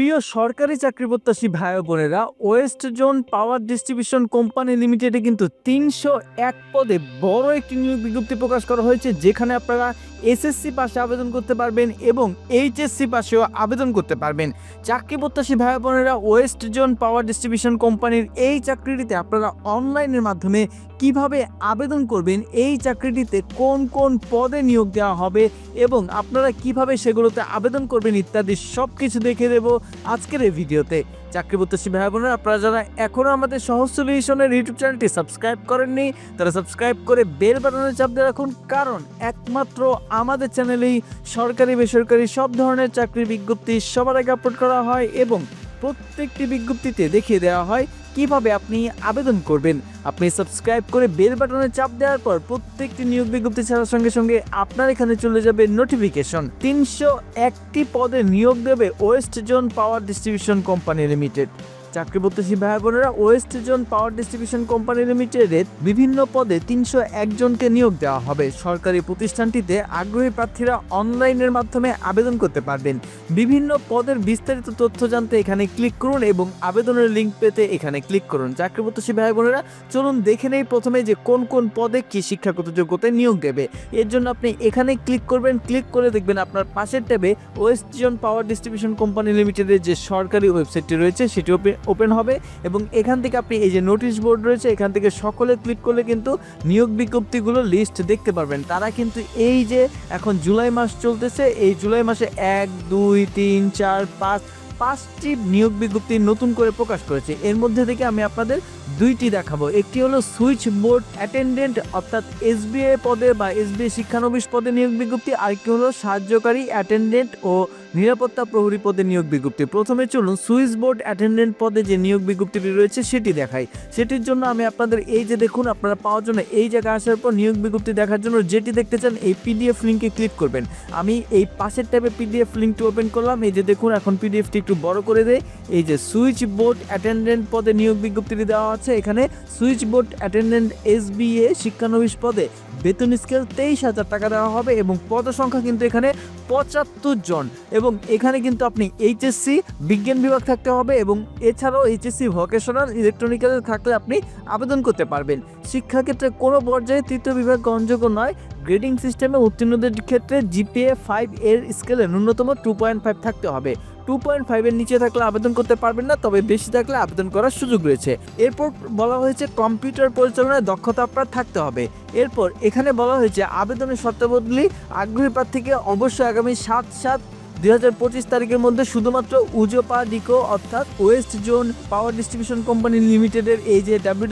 প্রিয় সরকারি চাকরি প্রত্যাশী ভাই বোনেরা west zone power distribution company লিমিটেডে কিন্তু তিনশো এক পদে বড় একটি নিয়োগ বিজ্ঞপ্তি প্রকাশ করা হয়েছে, যেখানে আপনারা এসএসসি পাশে আবেদন করতে পারবেন এবং এইচএসসি পাশেও আবেদন করতে পারবেন। চাকরি প্রত্যাশী ভাই বোনেরা ওয়েস্ট জোন পাওয়ার ডিস্ট্রিবিউশন কোম্পানির এই চাকরিটিতে আপনারা অনলাইনের মাধ্যমে কীভাবে আবেদন করবেন, এই চাকরিটিতে কোন কোন পদে নিয়োগ দেওয়া হবে এবং আপনারা কীভাবে সেগুলোতে আবেদন করবেন ইত্যাদি সব কিছু দেখে দেব আজকের এই ভিডিওতে। চাকরি প্রত্যাশী ভাই বোনেরা, আপনারা যারা এখনও আমাদের সহজ সলিউশনের ইউটিউব চ্যানেলটি সাবস্ক্রাইব করেননি, তারা সাবস্ক্রাইব করে বেল বাটনে চাপ দিয়ে রাখুন, কারণ একমাত্র আমাদের চ্যানেলেই সরকারি, বেসরকারি সব ধরনের চাকরির বিজ্ঞপ্তি সবার আগে আপলোড করা হয় এবং প্রত্যেকটি বিজ্ঞপ্তিতে দেখিয়ে দেওয়া হয়। কীভাবে আপনি আবেদন করবেন? আপনি সাবস্ক্রাইব করে বেল বাটনে চাপ দেওয়ার পর প্রত্যেকটি নিয়োগ বিজ্ঞপ্তি ছাড়ার সঙ্গে সঙ্গে আপনার এখানে চলে যাবে নোটিফিকেশন তিনশো একটি পদে নিয়োগ দেবে west zone power distribution company limited চাকরি প্রত্যাশী ভাই বোনেরা west zone power distribution company লিমিটেডের বিভিন্ন পদে তিনশো একজনকে নিয়োগ দেওয়া হবে। সরকারি প্রতিষ্ঠানটিতে আগ্রহী প্রার্থীরা অনলাইনের মাধ্যমে আবেদন করতে পারবেন। বিভিন্ন পদের বিস্তারিত তথ্য জানতে এখানে ক্লিক করুন এবং আবেদনের লিঙ্ক পেতে এখানে ক্লিক করুন। চাকরি প্রত্যাশী ভাই বোনেরা, চলুন দেখে নেই প্রথমে যে কোন কোন পদে কি শিক্ষাগত যোগ্যতায় নিয়োগ দেবে। এর জন্য আপনি এখানে ক্লিক করবেন, ক্লিক করে দেখবেন আপনার পাশের ট্যাবে west zone power distribution company লিমিটেডের যে সরকারি ওয়েবসাইটটি রয়েছে সেটি ওপেন হবে এবং এখান থেকে আপনি এই যে নোটিশ বোর্ড রয়েছে, এখান থেকে সকলে ক্লিক করলে কিন্তু নিয়োগ বিজ্ঞপ্তিগুলো লিস্ট দেখতে পারবেন। তারা কিন্তু এই যে এখন জুলাই মাস চলতেছে, এই জুলাই মাসে এক, দুই, তিন, চার, পাঁচ, পাঁচটি নিয়োগ বিজ্ঞপ্তি নতুন করে প্রকাশ করেছে। এর মধ্যে থেকে আমি আপনাদের দুইটি দেখাবো। একটি হলো সুইচ বোর্ড অ্যাটেন্ডেন্ট অর্থাৎ এসবিআই পদে বা এস এসবিআই শিক্ষানবিশ পদে নিয়োগ বিজ্ঞপ্তি। আরেকটি হলো সাহায্যকারী অ্যাটেন্ডেন্ট ও নিরাপত্তা প্রহরী পদে নিয়োগ বিজ্ঞপ্তি। প্রথমে চলুন সুইচ বোর্ড অ্যাটেন্ডেন্ট পদে যে নিয়োগ বিজ্ঞপ্তিটি রয়েছে সেটি দেখাই। সেটির জন্য আমি আপনাদের এই যে দেখুন, আপনারা পাওয়ার জন্য এই জায়গায় আসার পর নিয়োগ বিজ্ঞপ্তি দেখার জন্য যেটি দেখতে চান এই পিডিএফ লিঙ্কে ক্লিক করবেন। আমি এই পাশের ট্যাবে পিডিএফ লিঙ্কটি ওপেন করলাম। এই যে দেখুন, এখন পিডিএফটি একটু বড় করে দেয় এই যে সুইচ বোর্ড অ্যাটেন্ডেন্ট পদে নিয়োগ বিজ্ঞপ্তিটি দেওয়া আছে। এখানে সুইচ বোর্ড অ্যাটেন্ডেন্ট এসবিএ শিক্ষানবিশ পদে বেতন স্কেল তেইশ হাজার টাকা দেওয়া হবে এবং পদ সংখ্যা কিন্তু এখানে পঁচাত্তর জন। এবং এখানে কিন্তু আপনি এইচএসসি বিজ্ঞান বিভাগ থাকতে হবে এবং এছাড়াও এইচএসসি ভোকেশনাল ইলেকট্রনিক্যাল থাকলে আপনি আবেদন করতে পারবেন। শিক্ষাক্ষেত্রে কোনো পর্যায়ে তৃতীয় বিভাগ গ্রহণযোগ্য নয়। গ্রেডিং সিস্টেমে উত্তীর্ণদের ক্ষেত্রে জিপিএ ফাইভ এর স্কেলে ন্যূনতম টু পয়েন্ট ফাইভ থাকতে হবে। টু পয়েন্ট ফাইভের নিচে থাকলে আবেদন করতে পারবেন না, তবে বেশি থাকলে আবেদন করার সুযোগ রয়েছে। এরপর বলা হয়েছে কম্পিউটার পরিচালনায় দক্ষতা আপনার থাকতে হবে। এরপর এখানে বলা হয়েছে আবেদনের শর্তাবলী আগ্রহী প্রার্থীকে অবশ্যই আগামী সাত সাত দুই হাজার পঁচিশ তারিখের মধ্যে শুধুমাত্র উজোপা ডিকো অর্থাৎ west zone power distribution company লিমিটেডের এই যে ডাব্লিউ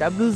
ডাব্লিউ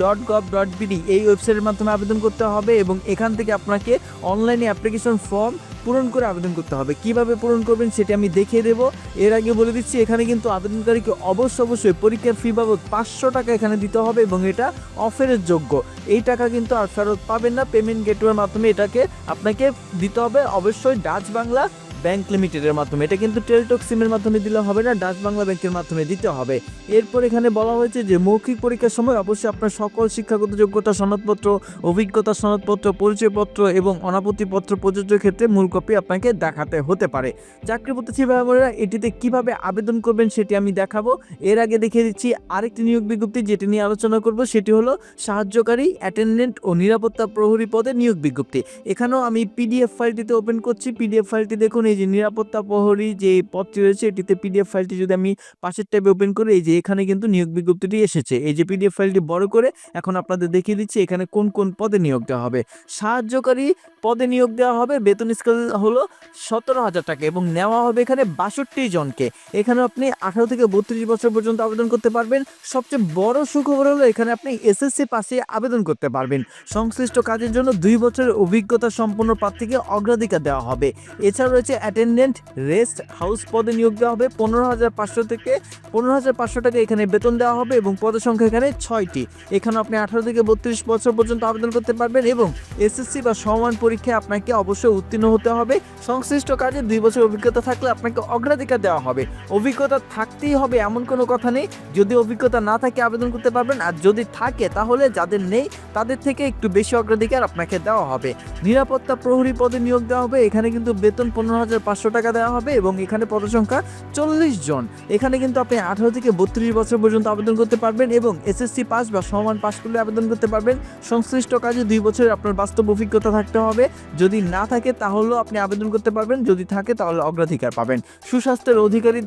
ডট ডট এই ওয়েবসাইটের মাধ্যমে আবেদন করতে হবে এবং এখান থেকে আপনাকে অনলাইনে অ্যাপ্লিকেশন ফর্ম পূরণ করে আবেদন করতে হবে। কীভাবে পূরণ করবেন সেটি আমি দেখিয়ে দেবো। এর আগে বলে দিচ্ছি, এখানে কিন্তু আবেদনকারীকে অবশ্যই অবশ্যই পরীক্ষার ফি বাবদ পাঁচশো টাকা এখানে দিতে হবে এবং এটা অফারের যোগ্য। এই টাকা কিন্তু আর ফেরত পাবেন না। পেমেন্ট গেটওয়ের মাধ্যমে এটাকে আপনাকে দিতে হবে। অবশ্যই ডাচ বাংলা ব্যাংক লিমিটেডের মাধ্যমে। এটা কিন্তু টেলটক সিমের মাধ্যমে দিলে হবে না, ডাচ বাংলা ব্যাংকের মাধ্যমে দিতে হবে। এরপর এখানে বলা হয়েছে যে, মৌখিক পরীক্ষার সময় অবশ্যই আপনার সকল শিক্ষাগত যোগ্যতা সনদপত্র, অভিজ্ঞতা সনদপত্র, পরিচয়পত্র এবং অনাপত্তিপত্র প্রযোজ্য ক্ষেত্রে মূল কপি আপনাকে দেখাতে হতে পারে। চাকরি প্রত্যাশী বোনেরা এটিতে কীভাবে আবেদন করবেন সেটি আমি দেখাবো। এর আগে দেখিয়ে দিচ্ছি আরেকটি নিয়োগ বিজ্ঞপ্তি, যেটি নিয়ে আলোচনা করব। সেটি হলো সাহায্যকারী, অ্যাটেন্ডেন্ট ও নিরাপত্তা প্রহরী পদে নিয়োগ বিজ্ঞপ্তি। এখানেও আমি পিডিএফ ফাইলটিতে ওপেন করছি। পিডিএফ ফাইলটি দেখুন এই যে নিরাপত্তা প্রহরী যে পদটি রয়েছে, এটিতে পিডিএফ ফাইলটি যদি আমি পাশের ট্যাবে ওপেন করি, এই যে এখানে কিন্তু নিয়োগ বিজ্ঞপ্তিটি এসেছে। এই যে পিডিএফ ফাইলটি বড় করে এখন আপনাদের দেখিয়ে দিচ্ছি এখানে কোন কোন পদে নিয়োগ দেওয়া হবে। সাহায্যকারী পদে নিয়োগ দেওয়া হবে, বেতন স্কেল হলো সতেরো হাজার টাকা এবং নেওয়া হবে এখানে বাষট্টি জনকে। এখানে আপনি আঠারো থেকে বত্রিশ বছর পর্যন্ত আবেদন করতে পারবেন। সবচেয়ে বড় সুখবর হলো এখানে আপনি এসএসসি পাশে আবেদন করতে পারবেন। সংশ্লিষ্ট কাজের জন্য দুই বছরের অভিজ্ঞতা সম্পন্ন প্রার্থীকে অগ্রাধিকার দেওয়া হবে। এছাড়া রয়েছে অ্যাটেন্ডেন্ট রেস্ট হাউস পদে নিয়োগ দেওয়া হবে। পনেরো হাজার পাঁচশো থেকে পনেরো হাজার পাঁচশো টাকা এখানে বেতন দেওয়া হবে এবং পদের সংখ্যা এখানে ছয়টি। এখানে আপনি আঠারো থেকে বত্রিশ বছর পর্যন্ত আবেদন করতে পারবেন এবং এসএসসি বা সমান পরীক্ষায় আপনাকে অবশ্যই উত্তীর্ণ হতে হবে। সংশ্লিষ্ট কাজে দুই বছর অভিজ্ঞতা থাকলে আপনাকে অগ্রাধিকার দেওয়া হবে। অভিজ্ঞতা থাকতেই হবে এমন কোনো কথা নেই। যদি অভিজ্ঞতা না থাকে আবেদন করতে পারবেন আর যদি থাকে তাহলে যাদের নেই তাদের থেকে একটু বেশি অগ্রাধিকার আপনাকে দেওয়া হবে। নিরাপত্তা প্রহরী পদে নিয়োগ দেওয়া হবে। এখানে কিন্তু বেতন পনেরো হাজার পাঁচশো টাকা দেওয়া হবে এবং এখানে পদসংখ্যা চল্লিশ জন। এখানে কিন্তু আপনি আঠারো থেকে বত্রিশ বছর পর্যন্ত আবেদন করতে পারবেন এবং এসএসসি পাস বা সমান পাস করলে আবেদন করতে পারবেন। সংশ্লিষ্ট কাজে দুই বছরের আপনার বাস্তব অভিজ্ঞতা থাকতে হবে। যদি না থাকে তাহলেও আপনি আবেদন করতে পারবেন। যদি থাকে তাহলে অগ্রাধিকার পাবেন। সুস্বাস্থ্যের অধিকারী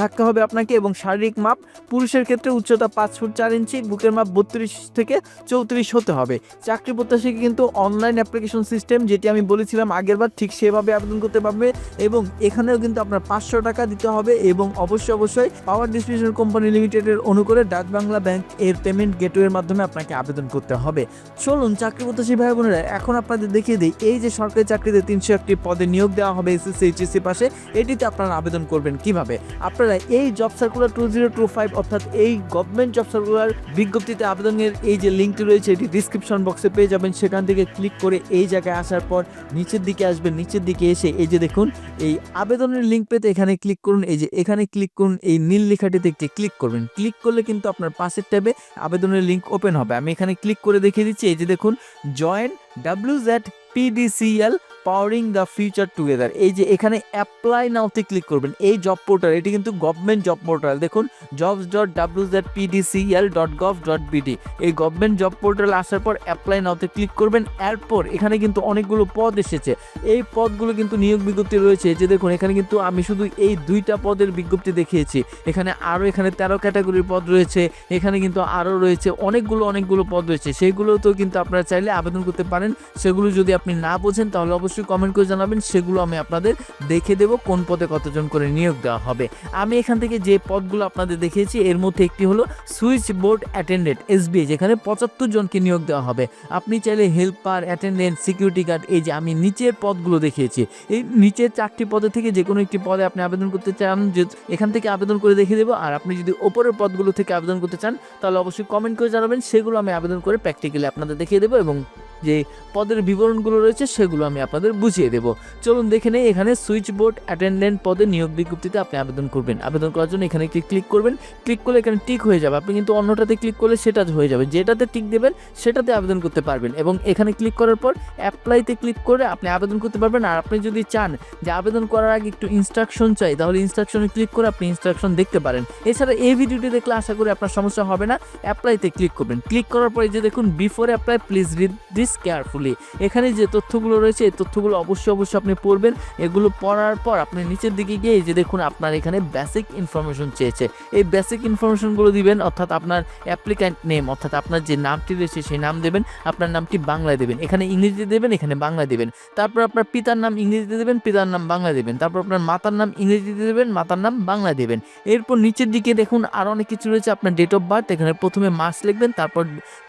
থাকতে হবে আপনাকে এবং শারীরিক মাপ পুরুষের ক্ষেত্রে উচ্চতা পাঁচ ফুট চার ইঞ্চি, বুকের মাপ বত্রিশ থেকে চৌত্রিশ হতে হবে। চাকরি প্রত্যাশীকে কিন্তু অনলাইন অ্যাপ্লিকেশন সিস্টেম যেটি আমি বলেছিলাম আগেরবার, ঠিক সেভাবে আবেদন করতে পারবে। এবং এখানেও কিন্তু আপনার পাঁচশো টাকা দিতে হবে এবং অবশ্যই অবশ্যই পাওয়ার ডিস্ট্রিবিউশন কোম্পানি লিমিটেডের অনুকূলে ডাচ বাংলা ব্যাংক এর পেমেন্ট গেটওয়ের মাধ্যমে আপনাকে আবেদন করতে হবে। চলুন, চাকরি প্রত্যাশী ভাই বোনেরা, এখন আপনাদের দেখিয়ে দিই, এই যে সরকারি চাকরিতে তিনশো একটি পদে নিয়োগ দেওয়া হবে এসএসসি এইচএসসি পাশে, এটিতে আপনারা আবেদন করবেন কীভাবে? আপনারা এই job circular two zero two five অর্থাৎ এই গভর্নমেন্ট জব সার্কুলার বিজ্ঞপ্তিতে আবেদনের এই যে লিঙ্কটি রয়েছে, এটি ডিসক্রিপশন বক্সে পেয়ে যাবেন। সেখান থেকে ক্লিক করে এই জায়গায় আসার পর নিচের দিকে আসবেন। নিচের দিকে এসে এই যে দেখুন এই আবেদনের লিঙ্ক পেতে এখানে ক্লিক করুন। এই যে এখানে ক্লিক করুন, এই নীল লেখাটিতে একটি ক্লিক করবেন। ক্লিক করলে কিন্তু আপনার পাশের ট্যাবে আবেদনের লিঙ্ক ওপেন হবে। আমি এখানে ক্লিক করে দেখিয়ে দিচ্ছি। এই যে দেখুন join W PDCL powering the future together এই যে এখানে অ্যাপ্লাই নাওতে ক্লিক করবেন, এই জব পোর্টাল এটি কিন্তু গভর্নমেন্ট জব পোর্টাল দেখুন jobs dot W Z PDCL dot gov dot BD এই গভর্নমেন্ট জব পোর্টাল আসার পর অ্যাপ্লাই নাওতে ক্লিক করবেন, এরপর এখানে কিন্তু অনেকগুলো পদ এসেছে। এই পদগুলো কিন্তু নিয়োগ বিজ্ঞপ্তি রয়েছে, যে দেখুন, এখানে কিন্তু আমি শুধু এই দুইটা পদের বিজ্ঞপ্তি দেখিয়েছি। এখানে আরও এখানে তেরো ক্যাটাগরির পদ রয়েছে, এখানে কিন্তু আরও রয়েছে অনেকগুলো অনেকগুলো পদ রয়েছে। সেইগুলোতেও কিন্তু আপনারা চাইলে আবেদন করতে পারেন। সেগুলো যদি আপনি না বোঝেন, তাহলে অবশ্যই কমেন্ট করে জানাবেন। সেগুলো আমি আপনাদের দেখে দেবো, কোন পদে কতজন করে নিয়োগ দেওয়া হবে। আমি এখান থেকে যে পদগুলো আপনাদের দেখিয়েছি, এর মধ্যে একটি হলো সুইচ বোর্ড অ্যাটেন্ডেন্ট এসবিআই যেখানে পঁচাত্তর জনকে নিয়োগ দেওয়া হবে। আপনি চাইলে হেল্পার অ্যাটেন্ডেন্ট সিকিউরিটি গার্ড এই যে আমি নিচের পদগুলো দেখিয়েছি, এই নিচের চারটি পদে থেকে যে কোনো একটি পদে আপনি আবেদন করতে চান, যে এখান থেকে আবেদন করে দেখিয়ে দেবো। আর আপনি যদি ওপরের পদগুলো থেকে আবেদন করতে চান, তাহলে অবশ্যই কমেন্ট করে জানাবেন, সেগুলো আমি আবেদন করে প্র্যাকটিক্যালি আপনাদের দেখিয়ে দেবো এবং যে পদের বিবরণগুলো রয়েছে সেগুলো আমি আপনাদের বুঝিয়ে দেবো। চলুন দেখে নেই, এখানে সুইচ বোর্ড অ্যাটেন্ডেন্ট পদে নিয়োগ বিজ্ঞপ্তিতে আপনি আবেদন করবেন। আবেদন করার জন্য এখানে একটি ক্লিক করবেন। ক্লিক করলে এখানে টিক হয়ে যাবে। আপনি কিন্তু অন্যটাতে ক্লিক করলে সেটা হয়ে যাবে। যেটাতে টিক দেবেন, সেটাতে আবেদন করতে পারবেন এবং এখানে ক্লিক করার পর অ্যাপ্লাইতে ক্লিক করে আপনি আবেদন করতে পারবেন। আর আপনি যদি চান যে আবেদন করার আগে একটু ইনস্ট্রাকশন চাই, তাহলে ইনস্ট্রাকশনে ক্লিক করে আপনি ইনস্ট্রাকশন দেখতে পারেন। এছাড়া এই ভিডিওটি দেখলে আশা করি আপনার সমস্যা হবে না। অ্যাপ্লাইতে ক্লিক করবেন। ক্লিক করার পরে যে দেখুন before apply please read this carefully এখানে যে তথ্যগুলো রয়েছে, এই তথ্যগুলো অবশ্যই অবশ্যই আপনি পড়বেন। এগুলো পড়ার পর আপনি নিচের দিকে গিয়ে যে দেখুন, আপনার এখানে বেসিক ইনফরমেশন চেয়েছে। এই বেসিক ইনফরমেশনগুলো দিবেন, অর্থাৎ আপনার অ্যাপ্লিক্যান্ট নেম অর্থাৎ আপনার যে নামটি রয়েছে সেই নাম দেবেন, আপনার নামটি বাংলায় দেবেন। এখানে ইংরেজিতে দেবেন, এখানে বাংলায় দেবেন। তারপর আপনার পিতার নাম ইংরেজিতে দেবেন, পিতার নাম বাংলা দেবেন। তারপর আপনার মাতার নাম ইংরেজিতে দেবেন, মাতার নাম বাংলায় দেবেন। এরপর নিচের দিকে দেখুন আরও অনেক কিছু রয়েছে। আপনার ডেট অফ বার্থ এখানে প্রথমে মাস লিখবেন, তারপর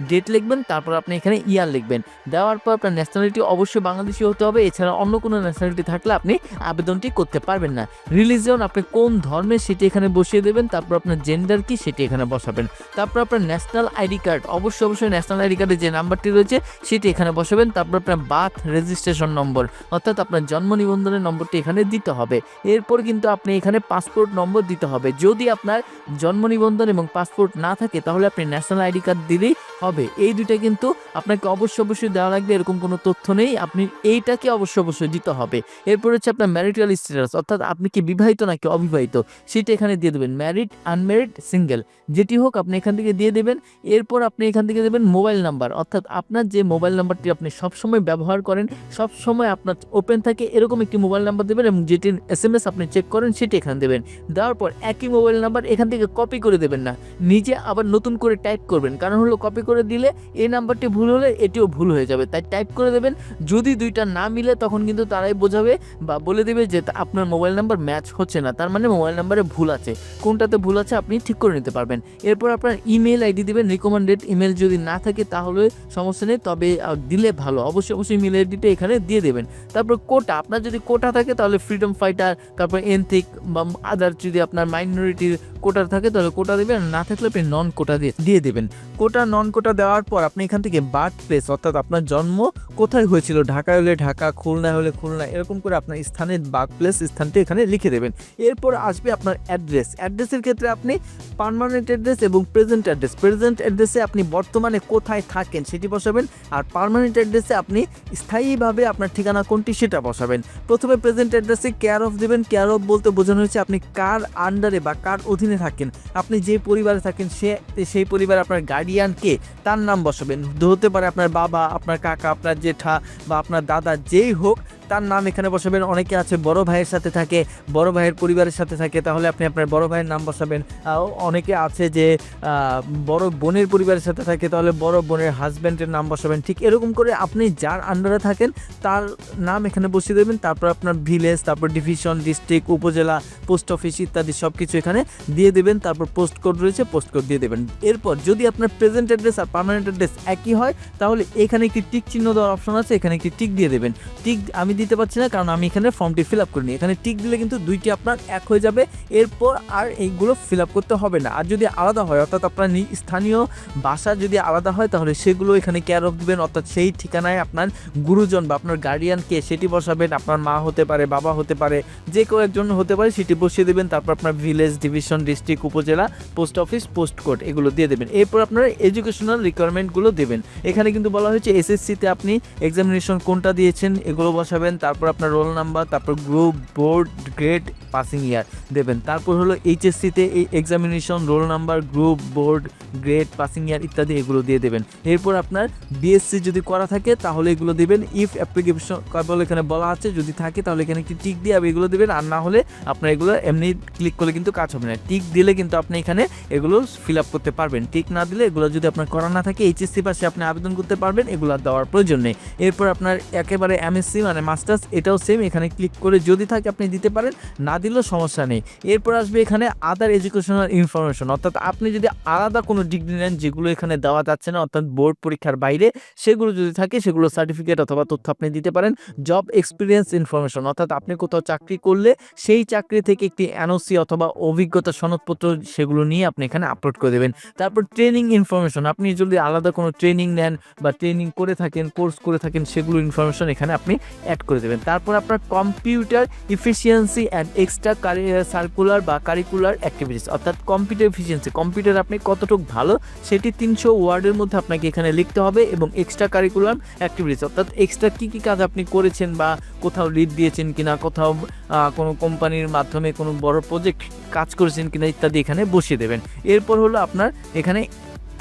ডেট লিখবেন, তারপর আপনি এখানে ইয়ার লিখবেন। দেওয়ার পর আপনার ন্যাশনালিটি অবশ্যই বাংলাদেশি হতে হবে। এছাড়া অন্য কোনো ন্যাশনালিটি থাকলে আপনি আবেদনটি করতে পারবেন না। রিলিজিয়ন আপনি কোন ধর্মের সেটি এখানে বসিয়ে দেবেন, তারপর আপনার জেন্ডার কি সেটি এখানে বসাবেন। তারপর আপনার ন্যাশনাল আইডি কার্ড অবশ্যই অবশ্যই ন্যাশনাল আইডি কার্ডের যে নাম্বারটি রয়েছে, সেটি এখানে বসাবেন। তারপর আপনার বার্থ রেজিস্ট্রেশন নম্বর অর্থাৎ আপনার জন্ম নিবন্ধনের নম্বরটি এখানে দিতে হবে। এরপর কিন্তু আপনি এখানে পাসপোর্ট নম্বর দিতে হবে। যদি আপনার জন্ম নিবন্ধন এবং পাসপোর্ট না থাকে, তাহলে আপনি ন্যাশনাল আইডি কার্ড দিলেই হবে। এই দুইটা কিন্তু আপনাকে অবশ্যই অবশ্যই দেওয়া লাগবে, এরকম কোনো তথ্য নেই। আপনি এইটাকে অবশ্যই অবশ্যই দিতে হবে। এরপর হচ্ছে আপনার ম্যারিটাল স্ট্যাটাস অর্থাৎ আপনি কি বিবাহিত নাকি অবিবাহিত, সেটা এখানে দিয়ে দেবেন। ম্যারিড আনম্যারিড সিঙ্গেল যেটি হোক আপনি এখান থেকে দিয়ে দেবেন। এরপর আপনি এখান থেকে দেবেন মোবাইল নাম্বার অর্থাৎ আপনার যে মোবাইল নাম্বারটি আপনি সবসময় ব্যবহার করেন সব সময় আপনার ওপেন থাকে, এরকম একটি মোবাইল নাম্বার দেবেন এবং যেটির এস এম এস আপনি চেক করেন, সেটি এখানে দেবেন। দেওয়ার পর একই মোবাইল নাম্বার এখান থেকে কপি করে দেবেন না। নিজে আবার নতুন করে টাইপ করবেন। কারণ হলো কপি করে দিলে এই নাম্বারটি ভুল হলে এটিও ভুল হয়ে যাবে। তাই টাইপ করে দেবেন, যদি দুইটা না মিলে তখন কিন্তু তারাই বোঝাবে বা বলে দেবে যে আপনার মোবাইল নাম্বার ম্যাচ হচ্ছে না। তার মানে মোবাইল নাম্বারে ভুল আছে। কোনটাতে ভুল আছে আপনি ঠিক করে নিতে পারবেন। এরপর আপনার ইমেল আইডি দিবেন রিকমেন্ডেড ইমেল যদি না থাকে তাহলে সমস্যা নেই, তবে দিলে ভালো। অবশ্যই অবশ্যই ইমেল আইডিটা এখানে দিয়ে দেবেন। তারপর কোটা আপনার যদি কোটা থাকে তাহলে ফ্রিডম ফাইটার তারপর এনথিক বা আদার যদি আপনার মাইনরিটির কোটার থাকে তাহলে কোটা দেবেন। না থাকলে আপনি নন কোটা দিয়ে দিয়ে দেবেন। কোটা নন কোটা দেওয়ার পর আপনি এখান থেকে বার্থ প্লেস অর্থাৎ আপনার জন্ম কোথায় হয়েছিল? ঢাকা হলে ঢাকা খুলনা হলে খুলনা, এরকম করে আপনার স্থানের বার্থ প্লেস স্থানটি এখানে লিখে দেবেন। এরপর আসবে আপনার অ্যাড্রেস অ্যাড্রেসের ক্ষেত্রে আপনি পারমানেন্ট অ্যাড্রেস এবং প্রেজেন্ট অ্যাড্রেস প্রেজেন্ট অ্যাড্রেসে আপনি বর্তমানে কোথায় থাকেন সেটি বসাবেন আর পার্মানেন্ট অ্যাড্রেসে আপনি স্থায়ীভাবে আপনার ঠিকানা কোনটি সেটা বসাবেন। প্রথমে প্রেজেন্ট অ্যাড্রেসে কেয়ার অফ দেবেন। কেয়ার অফ বলতে বোঝানো হয়েছে আপনি কার আন্ডারে বা কার অধীনে থাকেন। আপনি যে পরিবারে থাকেন সে, সেই পরিবারে আপনার গার্ডিয়ান কে তার নাম বসাবেন। হতে পারে আপনার বাবা আপনার কাকা আপনার জেঠা বা আপনার দাদা যেই হোক তার নাম এখানে বসাবেন। অনেকে আছে, বড় ভাইয়ের সাথে থাকে, বড় ভাইয়ের পরিবারের সাথে থাকে। তাহলে আপনি আপনার বড় ভাইয়ের নাম বসাবেন। অনেকে আছে যে বড় বোনের পরিবারের সাথে থাকে, তাহলে বড় বোনের হাজব্যান্ডের নাম বসাবেন। ঠিক এরকম করে আপনি যার আন্ডারে থাকেন, তার নাম এখানে বসিয়ে দেবেন। তারপর আপনার ভিলেজ তারপর division district upazila post office ইত্যাদি সব কিছু এখানে দিয়ে দেবেন। তারপর পোস্ট কোড রয়েছে পোস্ট কোড দিয়ে দেবেন। এরপর যদি আপনার প্রেজেন্ট অ্যাড্রেস আর পার্মানেন্ট অ্যাড্রেস একই হয়, তাহলে এখানে একটি টিক চিহ্ন দেওয়ার অপশন আছে, এখানে একটি টিক দিয়ে দেবেন। টিক আমি দিতে পারছি না, কারণ আমি এখানে ফর্মটি ফিল আপ করিনি। এখানে টিক দিলে কিন্তু দুইটি আপনার এক হয়ে যাবে, এরপর আর এইগুলো ফিল আপ করতে হবে না। আর যদি আলাদা হয়, অর্থাৎ আপনার স্থানীয় বাসা যদি আলাদা হয়, তাহলে সেগুলো এখানে কেয়ার অফ দিবেন। অর্থাৎ সেই ঠিকানায় আপনার গুরুজন বা আপনার গার্ডিয়ানকে সেটি বসাবেন। আপনার মা হতে পারে, বাবা হতে পারে, যে কেউ একজন হতে পারে, সেটি বসিয়ে দেবেন। তারপর আপনার village division district upazila post office post code এগুলো দিয়ে দেবেন। এরপর আপনার এডুকেশনাল রিকোয়ারমেন্টগুলো দেবেন। এখানে কিন্তু বলা হয়েছে এসএসসিতে আপনি এক্সামিনেশন কোনটা দিয়েছেন, এগুলো বসাবেন। তারপর আপনার রোল নাম্বার তারপর group board grade passing year দেবেন। তারপর হলো এইচএসসিতে এই examination roll number group board grade passing year ইত্যাদি এগুলো দিয়ে দেবেন। এরপর আপনার বিএসসি যদি করা থাকে, তাহলে এগুলো দেবেন। ইফ অ্যাপ্লিকেশন বলে এখানে বলা আছে, যদি থাকে, তাহলে এখানে একটি টিক দিয়ে এগুলো দেবেন। আর না হলে আপনার এগুলো এমনি ক্লিক করলে কিন্তু কাজ হবে না। টিক দিলে কিন্তু আপনি এখানে এগুলো ফিল আপ করতে পারবেন। টিক না দিলে এগুলো যদি আপনার করা না থাকে এইচএসসি পাশে আপনি আবেদন করতে পারবেন, এগুলো দেওয়ার প্রয়োজন নেই। এরপর আপনার একেবারে এমএসসি মানে মাস্টার্স এটাও সেম এখানে ক্লিক করে যদি থাকে আপনি দিতে পারেন, না দিলেও সমস্যা নেই। এরপর আসবে এখানে আদার এডুকেশনাল ইনফরমেশন অর্থাৎ আপনি যদি আলাদা কোনো ডিগ্রি নেন, যেগুলো এখানে দেওয়া যাচ্ছে না, অর্থাৎ বোর্ড পরীক্ষার বাইরে, সেগুলো যদি থাকে, সেগুলো সার্টিফিকেট অথবা তথ্য আপনি দিতে পারেন জব এক্সপিরিয়েন্স ইনফরমেশন অর্থাৎ আপনি কোথাও চাকরি করলে, সেই চাকরি থেকে একটি এনওসি অথবা অভিজ্ঞতা সনদপত্র, সেগুলো নিয়ে আপনি এখানে আপলোড করে দেবেন। তারপর ট্রেনিং ইনফরমেশন আপনি যদি আলাদা কোনো ট্রেনিং নেন বা ট্রেনিং করে থাকেন কোর্স করে থাকেন, সেগুলো ইনফরমেশন এখানে আপনি করে দেবেন। তারপর আপনার computer efficiency and extra curricular বা কারিকুলার অ্যাক্টিভিটিস অর্থাৎ কম্পিউটার এফিসিয়েন্সি কম্পিউটার আপনি কতটুকু ভালো, সেটি তিনশো ওয়ার্ডের মধ্যে আপনাকে এখানে লিখতে হবে এবং এক্সট্রা কারিকুলার অ্যাক্টিভিটিস অর্থাৎ এক্সট্রা কী কী কাজ আপনি করেছেন বা কোথাও লিড দিয়েছেন কিনা, কোথাও কোনো কোম্পানির মাধ্যমে কোনো বড় প্রজেক্ট কাজ করেছেন কিনা ইত্যাদি এখানে বসিয়ে দেবেন। এরপর হলো আপনার এখানে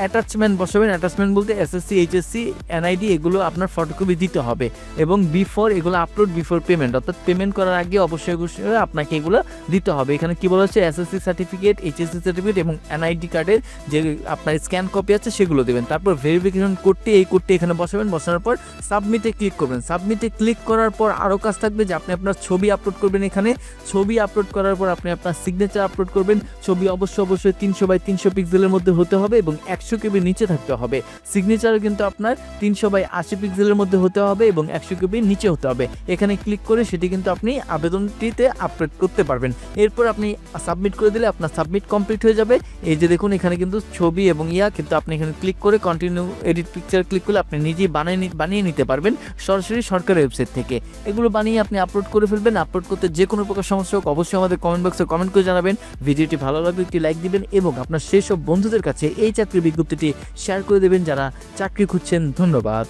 অ্যাটাচমেন্ট বসাবেন অ্যাটাচমেন্ট বলতে এসএসসি এইচএসসি এনআইডি এগুলো আপনার ফটোকপি দিতে হবে। এবং বিফোর এগুলো আপলোড বিফোর পেমেন্ট অর্থাৎ পেমেন্ট করার আগে অবশ্যই অবশ্যই আপনাকে এগুলো দিতে হবে। এখানে কি বলা হচ্ছে? এসএসসি সার্টিফিকেট এইচএসসি সার্টিফিকেট এবং এনআইডি কার্ডের যে আপনার স্ক্যান কপি আছে, সেগুলো দেবেন। তারপর ভেরিফিকেশন কোডটি, এই কোডটি এখানে বসাবেন। বসানোর পর সাবমিটে ক্লিক করবেন। সাবমিটে ক্লিক করার পর আরও কাজ থাকবে যে আপনি আপনার ছবি আপলোড করবেন এখানে। ছবি আপলোড করার পর আপনি আপনার সিগনেচার আপলোড করবেন। ছবি অবশ্যই অবশ্যই তিনশো বাই তিনশো পিক্সেলের মধ্যে হতে হবে এবং একশো কেবি নিচে থাকতে হবে। সিগনেচারও কিন্তু আপনার তিনশো বাই আশি পিক্সেলের মধ্যে হতে হবে এবং একশো কেবি নিচে হতে হবে। এখানে ক্লিক করে সেটি কিন্তু আপনি আবেদনটিতে আপলোড করতে পারবেন। এরপর আপনি সাবমিট করে দিলে আপনার সাবমিট কমপ্লিট হয়ে যাবে। এই যে দেখুন, এখানে কিন্তু ছবি এবং ইয়া কিন্তু আপনি এখানে ক্লিক করে কন্টিনিউ এডিট পিকচার ক্লিক করলে আপনি নিজেই বানিয়ে বানিয়ে নিতে পারবেন সরাসরি সরকারি ওয়েবসাইট থেকে। এগুলো বানিয়ে আপনি আপলোড করে ফেলবেন। আপলোড করতে যে কোনো প্রকার সমস্যা হোক, অবশ্যই আমাদের কমেন্ট বক্সে কমেন্ট করে জানাবেন। ভিডিওটি ভালো লাগলে একটি লাইক দিবেন এবং আপনার সেই সব বন্ধুদের কাছে এই চাকরির বিজ্ঞপ্তিটি শেয়ার করে দেবেন যারা চাকরি খুঁজছেন। ধন্যবাদ।